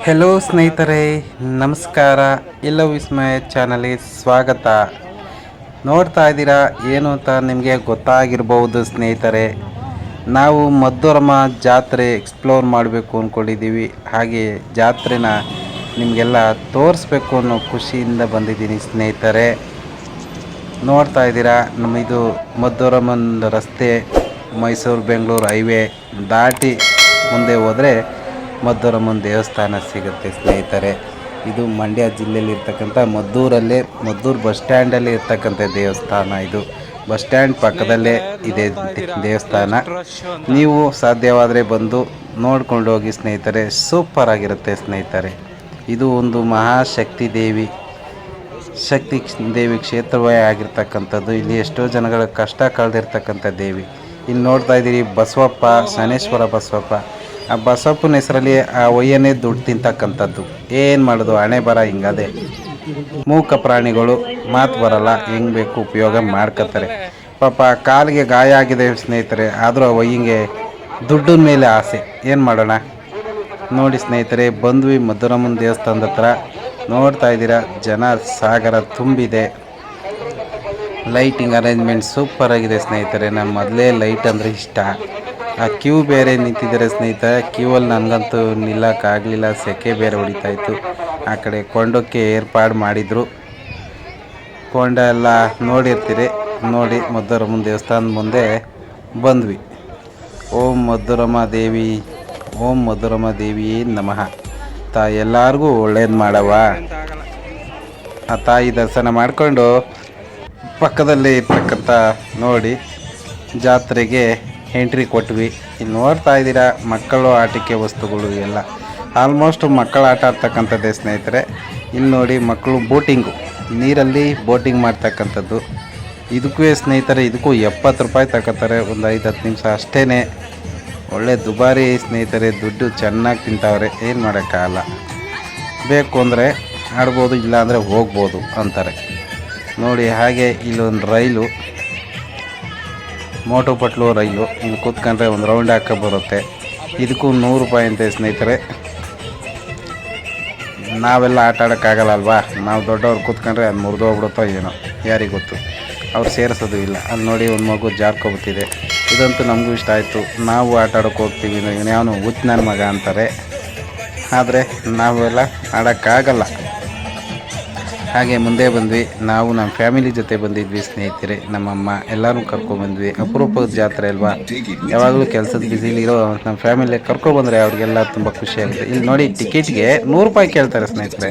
Hello ಸ್ನೇಹಿತರೆ. ನಮಸ್ಕಾರ. ಎಲ್ಲ ವಿಸ್ಮಯ ಚಾನಲ್ಗೆ ಸ್ವಾಗತ. ನೋಡ್ತಾ ಇದ್ದೀರಾ ಏನು ಅಂತ ನಿಮಗೆ ಗೊತ್ತಾಗಿರ್ಬೋದು ಸ್ನೇಹಿತರೆ. ನಾವು ಮದ್ದೂರಮ್ಮ ಜಾತ್ರೆ ಎಕ್ಸ್ಪ್ಲೋರ್ ಮಾಡಬೇಕು ಅಂದ್ಕೊಂಡಿದ್ದೀವಿ ಹಾಗೆ ಜಾತ್ರೆನ ನಿಮಗೆಲ್ಲ ತೋರಿಸ್ಬೇಕು ಅನ್ನೋ ಖುಷಿಯಿಂದ ಬಂದಿದ್ದೀನಿ ಸ್ನೇಹಿತರೆ. ನೋಡ್ತಾ ಇದ್ದೀರಾ ನಮ್ಮ ಇದು ಮದ್ದೂರಮ್ಮನ ರಸ್ತೆ ಮೈಸೂರು ಬೆಂಗಳೂರು ಹೈವೇ ದಾಟಿ ಮುಂದೆ ಹೋದರೆ ಮದ್ದೂರಮ್ಮನ ದೇವಸ್ಥಾನ ಸಿಗುತ್ತೆ ಸ್ನೇಹಿತರೆ. ಇದು ಮಂಡ್ಯ ಜಿಲ್ಲೆಯಲ್ಲಿ ಇರ್ತಕ್ಕಂಥ ಮದ್ದೂರಲ್ಲೇ, ಮದ್ದೂರು ಬಸ್ ಸ್ಟ್ಯಾಂಡಲ್ಲಿ ಇರ್ತಕ್ಕಂಥ ದೇವಸ್ಥಾನ ಇದು. ಬಸ್ ಸ್ಟ್ಯಾಂಡ್ ಪಕ್ಕದಲ್ಲೇ ಇದೆ ದೇವಸ್ಥಾನ. ನೀವು ಸಾಧ್ಯವಾದರೆ ಬಂದು ನೋಡ್ಕೊಂಡು ಹೋಗಿ ಸ್ನೇಹಿತರೆ. ಸೂಪರ್ ಆಗಿರುತ್ತೆ ಸ್ನೇಹಿತರೆ. ಇದು ಒಂದು ಮಹಾಶಕ್ತಿ ದೇವಿ, ಶಕ್ತಿ ದೇವಿ ಕ್ಷೇತ್ರವೇ ಆಗಿರ್ತಕ್ಕಂಥದ್ದು. ಇಲ್ಲಿ ಎಷ್ಟೋ ಜನಗಳ ಕಷ್ಟ ಕಳೆದಿರ್ತಕ್ಕಂಥ ದೇವಿ. ಇಲ್ಲಿ ನೋಡ್ತಾ ಇದ್ದೀರಿ ಬಸವಪ್ಪ, ಶನೇಶ್ವರ ಬಸವಪ್ಪ. ಆ ಬಸಪ್ಪನ ಹೆಸರಲ್ಲಿ ಆ ಒಯ್ಯನೇ ದುಡ್ಡು ತಿಂತಕ್ಕಂಥದ್ದು. ಏನು ಮಾಡೋದು? ಹಣೆ ಬರ ಹಿಂಗದೆ. ಮೂಕ ಪ್ರಾಣಿಗಳು ಮಾತು ಬರಲ್ಲ, ಹೆಂಗೆ ಬೇಕು ಉಪಯೋಗ ಮಾಡ್ಕೋತಾರೆ ಪಾಪ ಕಾಲಿಗೆ ಗಾಯ ಆಗಿದೆ ಸ್ನೇಹಿತರೆ, ಆದರೂ ಆ ಒಯ್ಯಂಗೆ ದುಡ್ಡಿನ ಮೇಲೆ ಆಸೆ. ಏನು ಮಾಡೋಣ? ನೋಡಿ ಸ್ನೇಹಿತರೆ, ಬಂದ್ವಿ ಮಧುರಮ್ಮನ ದೇವಸ್ಥಾನದ ಹತ್ರ. ನೋಡ್ತಾ ಇದ್ದೀರಾ, ಜನ ಸಾಗರ ತುಂಬಿದೆ. ಲೈಟಿಂಗ್ ಅರೇಂಜ್ಮೆಂಟ್ ಸೂಪರ್ ಆಗಿದೆ ಸ್ನೇಹಿತರೆ ನಮ್ಮ ಮೊದಲೇ ಲೈಟ್ ಅಂದರೆ ಇಷ್ಟ. ಆ ಕ್ಯೂ ಬೇರೆ ನಿಂತಿದ್ದಾರೆ ಸ್ನೇಹಿತ. ಕ್ಯೂ ಅಲ್ಲಿ ನನಗಂತೂ ನಿಲ್ಲಕ್ಕಾಗಲಿಲ್ಲ. ಸೆಕೆ ಬೇರೆ ಹೊಡಿತಾ ಇತ್ತು. ಆ ಕಡೆ ಕೊಂಡಕ್ಕೆ ಏರ್ಪಾಡು ಮಾಡಿದರು. ಕೊಂಡ ಎಲ್ಲ ನೋಡಿರ್ತೀರಿ. ನೋಡಿ ಮದ್ದೂರಮ್ಮನ ದೇವಸ್ಥಾನದ ಮುಂದೆ ಬಂದ್ವಿ. ಓಂ ಮಧುರಮ್ಮ ದೇವಿ, ಓಂ ಮಧುರಮ್ಮ ದೇವಿ ನಮಃ. ತಾ ಎಲ್ಲರಿಗೂ ಒಳ್ಳೇದು ಮಾಡವ ಆ ತಾಯಿ ದರ್ಶನ ಮಾಡಿಕೊಂಡು ಪಕ್ಕದಲ್ಲಿ ಇರ್ತಕ್ಕಂಥ ನೋಡಿ ಜಾತ್ರೆಗೆ ಎಂಟ್ರಿ ಕೊಟ್ವಿ. ಇಲ್ಲಿ ನೋಡ್ತಾ ಇದ್ದೀರಾ, ಮಕ್ಕಳು ಆಟಿಕೆ ವಸ್ತುಗಳು ಎಲ್ಲ. ಆಲ್ಮೋಸ್ಟ್ ಮಕ್ಕಳು ಆಟ ಆಡ್ತಕ್ಕಂಥದ್ದೇ ಸ್ನೇಹಿತರೆ. ಇಲ್ಲಿ ನೋಡಿ ಮಕ್ಕಳು ಬೋಟಿಂಗು. ನೀರಲ್ಲಿ ಬೋಟಿಂಗ್ ಮಾಡ್ತಕ್ಕಂಥದ್ದು. ಇದಕ್ಕೂ ಸ್ನೇಹಿತರೆ, ಇದಕ್ಕೂ ಎಪ್ಪತ್ತು ರೂಪಾಯಿ ತಗೋತಾರೆ. ಒಂದು ಐದು ಹತ್ತು ನಿಮಿಷ ಅಷ್ಟೇ ಒಳ್ಳೆ ದುಬಾರಿ ಸ್ನೇಹಿತರೆ, ದುಡ್ಡು ಚೆನ್ನಾಗಿ ತಿಂತಾವ್ರೆ. ಏನು ಮಾಡೋಕ್ಕಾಗಲ್ಲ ಬೇಕು ಅಂದರೆ ಆಡ್ಬೋದು, ಇಲ್ಲಾಂದರೆ ಹೋಗ್ಬೋದು ಅಂತಾರೆ. ನೋಡಿ ಹಾಗೆ ಇಲ್ಲೊಂದು ರೈಲು. ಮೋಟು ಪಟ್ಲು ರೈಲು ಇಲ್ಲಿ ಕೂತ್ಕೊಂಡ್ರೆ ಒಂದು ರೌಂಡ್ ಹಾಕ ಬರುತ್ತೆ. ಇದಕ್ಕೂ ನೂರು ರೂಪಾಯಿ ಅಂತೆ ಸ್ನೇಹಿತರೆ. ನಾವೆಲ್ಲ ಆಟ ಆಡೋಕ್ಕಾಗಲ್ಲ ಅಲ್ವಾ? ನಾವು ದೊಡ್ಡವ್ರು ಕೂತ್ಕೊಂಡ್ರೆ ಅದು ಮುರಿದೋಗ್ಬಿಡುತ್ತೋ ಏನೋ, ಯಾರಿಗೆ ಗೊತ್ತು. ಅವ್ರು ಸೇರಿಸೋದು ಇಲ್ಲ. ಅಲ್ಲಿ ನೋಡಿ ಒಂದು ಮಗು ಜಾರ್ಕೊಬಿಟ್ಟಿದೆ ಇದಂತೂ ನಮಗೂ ಇಷ್ಟ ಆಯಿತು. ನಾವು ಆಟ ಆಡೋಕೆ ಹೋಗ್ತೀವಿ ಇವನು ಉತ್ನನ್ ನನ್ನ ಮಗ ಅಂತಾರೆ. ಆದರೆ ನಾವೆಲ್ಲ ಆಡೋಕ್ಕಾಗಲ್ಲ. ಹಾಗೆ ಮುಂದೆ ಬಂದ್ವಿ. ನಾವು ನಮ್ಮ ಫ್ಯಾಮಿಲಿ ಜೊತೆ ಬಂದಿದ್ವಿ ಸ್ನೇಹಿತರೆ. ನಮ್ಮಮ್ಮ ಎಲ್ಲರೂ ಕರ್ಕೊಂಡ್ಬಂದ್ವಿ ಅಪರೂಪದ ಜಾತ್ರೆ ಅಲ್ವಾ? ಯಾವಾಗಲೂ ಕೆಲಸದ ಬ್ಯುಸಿಲಿರೋ ನಮ್ಮ ಫ್ಯಾಮಿಲಿ ಕರ್ಕೊಬಂದ್ರೆ ಅವ್ರಿಗೆಲ್ಲ ತುಂಬ ಖುಷಿಯಾಗುತ್ತೆ ಇಲ್ಲಿ ನೋಡಿ ಟಿಕೆಟ್ಗೆ ನೂರು ರೂಪಾಯಿ ಕೇಳ್ತಾರೆ ಸ್ನೇಹಿತರೆ.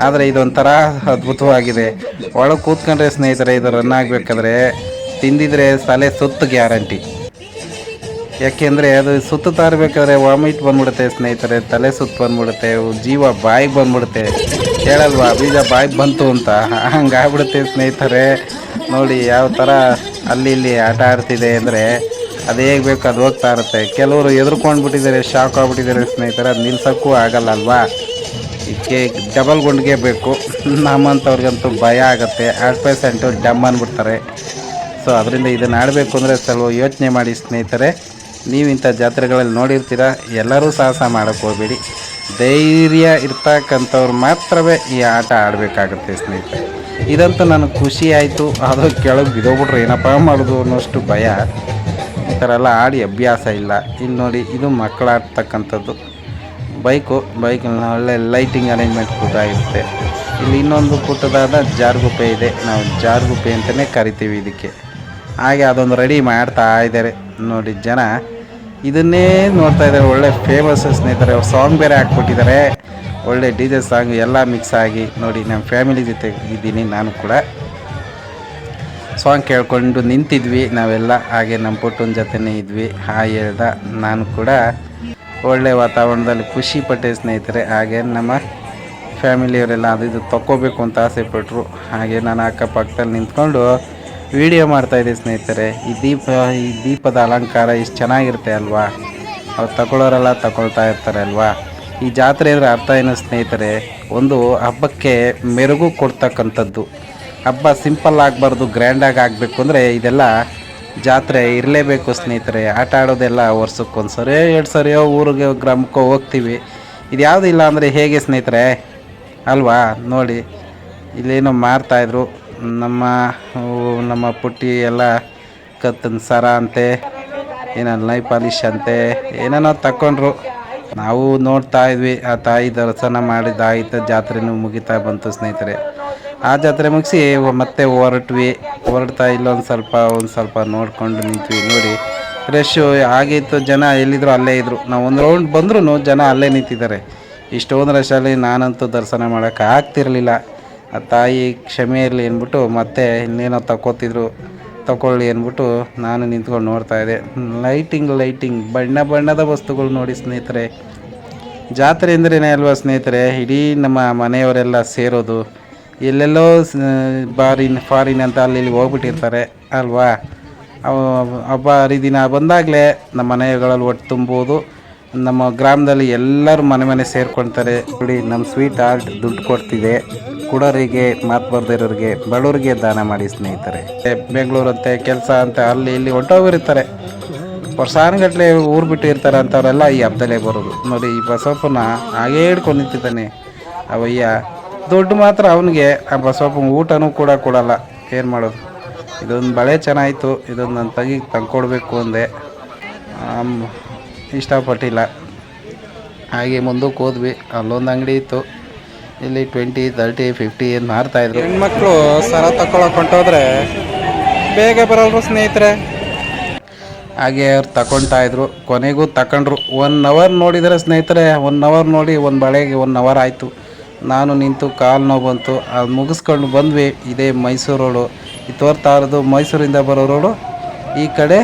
ಆದರೆ ಇದೊಂಥರ ಅದ್ಭುತವಾಗಿದೆ. ಒಳಗೆ ಕೂತ್ಕೊಂಡ್ರೆ ಸ್ನೇಹಿತರೆ, ಇದು ರನ್ ಆಗಬೇಕಾದ್ರೆ ತಿಂದಿದ್ರೆ ತಲೆ ಸುತ್ತು ಗ್ಯಾರಂಟಿ. ಯಾಕೆಂದರೆ ಅದು ಸುತ್ತುತ್ತಾ ಇರಬೇಕಾದ್ರೆ ವಾಮಿಟ್ ಬಂದ್ಬಿಡುತ್ತೆ ಸ್ನೇಹಿತರೆ, ತಲೆ ಸುತ್ತು ಬಂದ್ಬಿಡುತ್ತೆ ಜೀವ ಬಾಯಿಗೆ ಬಂದ್ಬಿಡುತ್ತೆ. ಹೇಳಲ್ವಾ, ಬೀಜ ಬಾಯಿಗೆ ಬಂತು ಅಂತ? ಹಂಗಾಗ್ಬಿಡುತ್ತೆ ಸ್ನೇಹಿತರೆ. ನೋಡಿ ಯಾವ ಥರ ಅಲ್ಲಿ ಇಲ್ಲಿ ಆಟ ಆಡ್ತಿದೆ ಅಂದರೆ ಅದು ಹೇಗೆ ಬೇಕು ಅದು ಹೋಗ್ತಾ ಇರುತ್ತೆ. ಕೆಲವರು ಎದುರ್ಕೊಂಡು ಬಿಟ್ಟಿದ್ದಾರೆ ಶಾಕ್ ಆಗ್ಬಿಟ್ಟಿದ್ದಾರೆ ಸ್ನೇಹಿತರೆ, ಅದು ನಿಲ್ಸೋಕ್ಕೂ ಆಗಲ್ಲ ಅಲ್ವಾ? ಇದಕ್ಕೆ ಡಬಲ್ ಗುಂಡಿಗೆ ಬೇಕು. ನಮ್ಮಂಥವ್ರಿಗಂತೂ ಭಯ ಆಗುತ್ತೆ. ಹಾರ್ಟ್ ಪೇಸೆಂಟು ಡಮ್ ಅಂದ್ಬಿಡ್ತಾರೆ. ಸೊ ಅದರಿಂದ ಇದನ್ನು ಆಡಬೇಕು ಅಂದರೆ ಸ್ವಲ್ಪ ಯೋಚನೆ ಮಾಡಿ ಸ್ನೇಹಿತರೆ. ನೀವು ಇಂಥ ಜಾತ್ರೆಗಳಲ್ಲಿ ನೋಡಿರ್ತೀರ, ಎಲ್ಲರೂ ಸಾಹಸ ಮಾಡೋಕ್ಕೆ ಹೋಗಬೇಡಿ. ಧೈರ್ಯ ಇರ್ತಕ್ಕಂಥವ್ರು ಮಾತ್ರವೇ ಈ ಆಟ ಆಡಬೇಕಾಗುತ್ತೆ ಸ್ನೇಹಿತರೆ. ಇದಂತೂ ನನಗೆ ಖುಷಿ ಆಯಿತು. ಅದು ಕೆಳಗೆ ಬಿದ್ದೋಗ್ಬಿಟ್ರೆ ಏನಪ್ಪ ಮಾಡೋದು ಅನ್ನೋಷ್ಟು ಭಯ. ಈ ಥರ ಎಲ್ಲ ಆಡಿ ಅಭ್ಯಾಸ ಇಲ್ಲ. ಇಲ್ಲಿ ನೋಡಿ, ಇದು ಮಕ್ಕಳಾಡ್ತಕ್ಕಂಥದ್ದು. ಬೈಕು, ಬೈಕಲ್ಲಿ ಒಳ್ಳೆ ಲೈಟಿಂಗ್ ಅರೇಂಜ್ಮೆಂಟ್ ಕೂಡ ಇರುತ್ತೆ. ಇಲ್ಲಿ ಇನ್ನೊಂದು ಪುಟ್ಟದಾದ ಜಾರ್ಗುಪ್ಪೆ ಇದೆ. ನಾವು ಜಾರ್ಗುಪ್ಪೆ ಅಂತಲೇ ಕರಿತೀವಿ ಇದಕ್ಕೆ. ಹಾಗೆ ಅದೊಂದು ರೆಡಿ ಮಾಡ್ತಾ ಇದ್ದಾರೆ. ನೋಡಿ ಜನ. ಇದನ್ನೇ ನೋಡ್ತಾ ಇದ್ದಾರೆ ಒಳ್ಳೆ ಫೇಮಸ್ ಸ್ನೇಹಿತರೆ ಸಾಂಗ್ ಬೇರೆ ಹಾಕ್ಬಿಟ್ಟಿದ್ದಾರೆ. ಒಳ್ಳೆ ಡಿ ಜೆ ಸಾಂಗ್ ಎಲ್ಲ ಮಿಕ್ಸ್ ಆಗಿ ನೋಡಿ ನಮ್ಮ ಫ್ಯಾಮಿಲಿ ಜೊತೆ ಇದ್ದೀನಿ ನಾನು ಕೂಡ. ಸಾಂಗ್ ಕೇಳ್ಕೊಂಡು ನಿಂತಿದ್ವಿ ನಾವೆಲ್ಲ, ಹಾಗೆ ನಮ್ಮ ಪುಟ್ಟನ ಜೊತೆನೇ ಇದ್ವಿ. ಹಾಯ್ ಹೇಳ್ದ ನಾನು ಕೂಡ. ಒಳ್ಳೆ ವಾತಾವರಣದಲ್ಲಿ ಖುಷಿ ಪಟ್ಟೆ ಸ್ನೇಹಿತರೆ, ಹಾಗೆ ನಮ್ಮ ಫ್ಯಾಮಿಲಿಯವರೆಲ್ಲ ಅದು ಇದು ತಗೋಬೇಕು ಅಂತ ಆಸೆ ಪಟ್ಟರು ಹಾಗೆ ನಾನು ಅಕ್ಕಪಕ್ಕದಲ್ಲಿ ನಿಂತ್ಕೊಂಡು ವಿಡಿಯೋ ಮಾಡ್ತಾಯಿದ್ದೆ ಸ್ನೇಹಿತರೆ. ಈ ದೀಪ, ಈ ದೀಪದ ಅಲಂಕಾರ ಇಷ್ಟು ಚೆನ್ನಾಗಿರುತ್ತೆ ಅಲ್ವಾ? ಅವ್ರು ತಗೊಳ್ಳೋರೆಲ್ಲ ತಗೊಳ್ತಾ ಇರ್ತಾರೆ ಅಲ್ವಾ? ಈ ಜಾತ್ರೆ ಅಂದರೆ ಅರ್ಥ ಏನು ಸ್ನೇಹಿತರೆ? ಒಂದು ಹಬ್ಬಕ್ಕೆ ಮೆರುಗು ಕೊಡ್ತಕ್ಕಂಥದ್ದು. ಹಬ್ಬ ಸಿಂಪಲ್ ಆಗಬಾರ್ದು ಗ್ರ್ಯಾಂಡಾಗಿ ಆಗಬೇಕು ಅಂದರೆ ಇದೆಲ್ಲ ಜಾತ್ರೆ ಇರಲೇಬೇಕು ಸ್ನೇಹಿತರೆ. ಆಟ ಆಡೋದೆಲ್ಲ ವರ್ಷಕ್ಕೊಂದು ಸರಿಯೋ ಎರಡು ಸರಿಯೋ ಊರಿಗೆ, ಗ್ರಾಮಕ್ಕೋ ಹೋಗ್ತೀವಿ. ಇದು ಯಾವುದು ಇಲ್ಲ ಅಂದರೆ ಹೇಗೆ ಸ್ನೇಹಿತರೆ? ಅಲ್ವಾ? ನೋಡಿ, ಇಲ್ಲೇನೋ ಮಾರ್ತಾಯಿದ್ರು ನಮ್ಮ ನಮ್ಮ ಪುಟ್ಟಿ ಎಲ್ಲ ಕತ್ತನ ಸರ ಅಂತೆ ಏನೋ ನೈ ಪಾಲಿಶ್ ಅಂತೆ, ಏನೇನೋ ತಗೊಂಡ್ರು ನಾವು ನೋಡ್ತಾ ಇದ್ವಿ, ಆ ತಾಯಿ ದರ್ಶನ ಮಾಡಿದ್ದಾಯ್ತು ಜಾತ್ರೆನೂ ಮುಗಿತಾ ಬಂತು ಸ್ನೇಹಿತರೆ. ಆ ಜಾತ್ರೆ ಮುಗಿಸಿ ಮತ್ತೆ ಹೊರಟ್ವಿ. ಹೊರಡ್ತಾ ಇಲ್ಲೊಂದು ಸ್ವಲ್ಪ, ಒಂದು ಸ್ವಲ್ಪ ನೋಡ್ಕೊಂಡು ನಿಂತ್ವಿ, ನೋಡಿ. ರಶ್ಶು ಆಗಿತ್ತು, ಜನ ಎಲ್ಲಿದ್ರು ಅಲ್ಲೇ ಇದ್ರು. ನಾವು ಒಂದು ರೌಂಡ್ ಬಂದ್ರೂ ಜನ ಅಲ್ಲೇ ನಿಂತಿದ್ದಾರೆ. ಇಷ್ಟೊಂದು ರಶಲ್ಲಿ ನಾನಂತೂ ದರ್ಶನ ಮಾಡೋಕೆ ಆಗ್ತಿರಲಿಲ್ಲ. ಆ ತಾಯಿ ಕ್ಷಮೆ ಇರಲಿ ಅಂದ್ಬಿಟ್ಟು ಮತ್ತೆ ಇನ್ನೇನೋ ತಗೋತಿದ್ರು ತಗೊಳ್ಳಿ ಅಂದ್ಬಿಟ್ಟು ನಾನು ನಿಂತ್ಕೊಂಡು ನೋಡ್ತಾ ಇದ್ದೆ. ಲೈಟಿಂಗ್ ಲೈಟಿಂಗ್, ಬಣ್ಣ ಬಣ್ಣದ ವಸ್ತುಗಳು ನೋಡಿ ಸ್ನೇಹಿತರೆ. ಜಾತ್ರೆ ಅಂದ್ರೇ ಅಲ್ವಾ ಸ್ನೇಹಿತರೆ, ಇಡೀ ನಮ್ಮ ಮನೆಯವರೆಲ್ಲ ಸೇರೋದು. ಎಲ್ಲೆಲ್ಲೋ ಬಾರಿನ್, ಫಾರಿನ್ ಅಂತ ಅಲ್ಲಿ ಇಲ್ಲಿ ಹೋಗ್ಬಿಟ್ಟಿರ್ತಾರೆ, ಅಲ್ವಾ? ಹಬ್ಬ ಹರಿದಿನ ಬಂದಾಗಲೇ ನಮ್ಮ ಮನೆಗಳಲ್ಲಿ ಒಟ್ಟು ತುಂಬೋದು. ನಮ್ಮ ಗ್ರಾಮದಲ್ಲಿ ಎಲ್ಲರೂ ಮನೆ ಮನೆ ಸೇರ್ಕೊಳ್ತಾರೆ ನೋಡಿ, ನಮ್ಮ ಸ್ವೀಟ್ ಆರ್ಟ್ ದುಡ್ಡು ಕೊಡ್ತಿದೆ. ಕುಡೋರಿಗೆ ಮಾತು ಬರ್ದಿರೋರಿಗೆ ಬಡವರಿಗೆ ದಾನ ಮಾಡಿ ಸ್ನೇಹಿತರೆ. ಬೆಂಗಳೂರು ಅಂತೆ ಕೆಲಸ ಅಂತ, ಅಲ್ಲಿ ಇಲ್ಲಿ ಹೊಂಟೋಗಿರ್ತಾರೆ. ವರ್ಷಾನುಗಟ್ಲೆ ಊರು ಬಿಟ್ಟು ಇರ್ತಾರೆ ಅಂಥವರೆಲ್ಲ ಈ ಹಬ್ಬದಲ್ಲೇ ಬರೋದು. ನೋಡಿ, ಈ ಬಸವಪ್ಪನ ಹಾಗೇ ಹಿಡ್ಕೊಂಡು ನಿಂತಿದ್ದಾನೆ. ಅವಯ್ಯ, ದುಡ್ಡು ಮಾತ್ರ ಅವನಿಗೆ, ಆ ಬಸವಪ್ಪನ ಊಟನೂ ಕೂಡ ಕೊಡಲ್ಲ. ಏನು ಮಾಡೋದು? ಇದೊಂದು ಬಳೆ ಚೆನ್ನಾಯಿತು, ಇದೊಂದು ನನ್ನ ತಂಗಿಗೆ ತಂದ್ಕೊಡ್ಬೇಕು ಅಂದೆ. ಇಷ್ಟಪಟ್ಟಿಲ್ಲ. ಹಾಗೆ ಮುಂದಕ್ಕೆ ಹೋದ್ವಿ. ಅಲ್ಲೊಂದು ಅಂಗಡಿ ಇತ್ತು. ಇಲ್ಲಿ ಟ್ವೆಂಟಿ ತರ್ಟಿ ಫಿಫ್ಟಿ ಏನು ಮಾರ್ತಾಯಿದ್ರು ಹೆಣ್ಮಕ್ಳು ಸರ ತಕೊಳಕ್ ಹೊಂಟೋದ್ರೆ ಬೇಗ ಬರಲ್ರು ಸ್ನೇಹಿತರೆ. ಹಾಗೆ ಅವ್ರು ತಗೊಳ್ತಾ ಇದ್ರು. ಕೊನೆಗೂ ತಕೊಂಡ್ರು. ಒನ್ ಅವರ್ ನೋಡಿದರೆ ಸ್ನೇಹಿತರೆ ಒನ್ ಅವರ್ ನೋಡಿ ಒಂದು ಬಳೆಗೆ ಒನ್ ಅವರ್ ಆಯಿತು. ನಾನು ನಿಂತು ಕಾಲು ನೋವು ಬಂತು. ಅದು ಮುಗಿಸ್ಕೊಂಡು ಬಂದ್ವಿ. ಇದೇ ಮೈಸೂರು ರೋಡು. ಈ ತೋರ್ತಾ ಇರೋದು ಮೈಸೂರಿಂದ ಬರೋ ರೋಡು. ಈ ಕಡೆ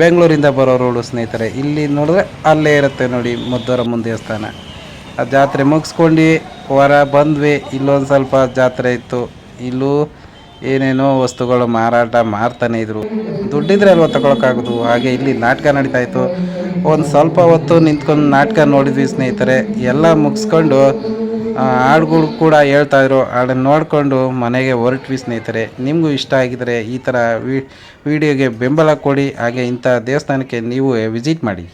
ಬೆಂಗಳೂರಿಂದ ಬರೋ ರೋಡು ಸ್ನೇಹಿತರೆ. ಇಲ್ಲಿ ನೋಡಿದ್ರೆ ಅಲ್ಲೇ ಇರುತ್ತೆ ನೋಡಿ ಮದ್ದೂರಮ್ಮನ ದೇವಸ್ಥಾನ. ಆ ಜಾತ್ರೆ ಮುಗಿಸ್ಕೊಂಡು ಹೊರ ಬಂದ್ವಿ, ಇಲ್ಲೊಂದು ಸ್ವಲ್ಪ ಜಾತ್ರೆ ಇತ್ತು. ಇಲ್ಲೂ ಏನೇನೋ ವಸ್ತುಗಳು ಮಾರಾಟ ಮಾರ್ತಾನೆ ಇದ್ರು. ದುಡ್ಡಿದ್ರೆ ಅಲ್ವಾ ತಗೊಳಕ್ಕಾಗೋದು? ಹಾಗೆ ಇಲ್ಲಿ ನಾಟಕ ನಡೀತಾ ಇತ್ತು. ಒಂದು ಸ್ವಲ್ಪ ಹೊತ್ತು ನಿಂತ್ಕೊಂಡು ನಾಟಕ ನೋಡಿದ್ವಿ ಸ್ನೇಹಿತರೆ. ಎಲ್ಲ ಮುಗಿಸ್ಕೊಂಡು ಹಾಡುಗಳು ಕೂಡ ಹೇಳ್ತಾ ಇದ್ರು. ಹಾಡನ್ನು ನೋಡಿಕೊಂಡು ಮನೆಗೆ ಹೊರಟ್ವಿ ಸ್ನೇಹಿತರೆ. ನಿಮಗೂ ಇಷ್ಟ ಆಗಿದರೆ ಈ ಥರ ವಿಡಿಯೋಗೆ ಬೆಂಬಲ ಕೊಡಿ. ಹಾಗೆ ಇಂಥ ದೇವಸ್ಥಾನಕ್ಕೆ ನೀವು ವಿಸಿಟ್ ಮಾಡಿ.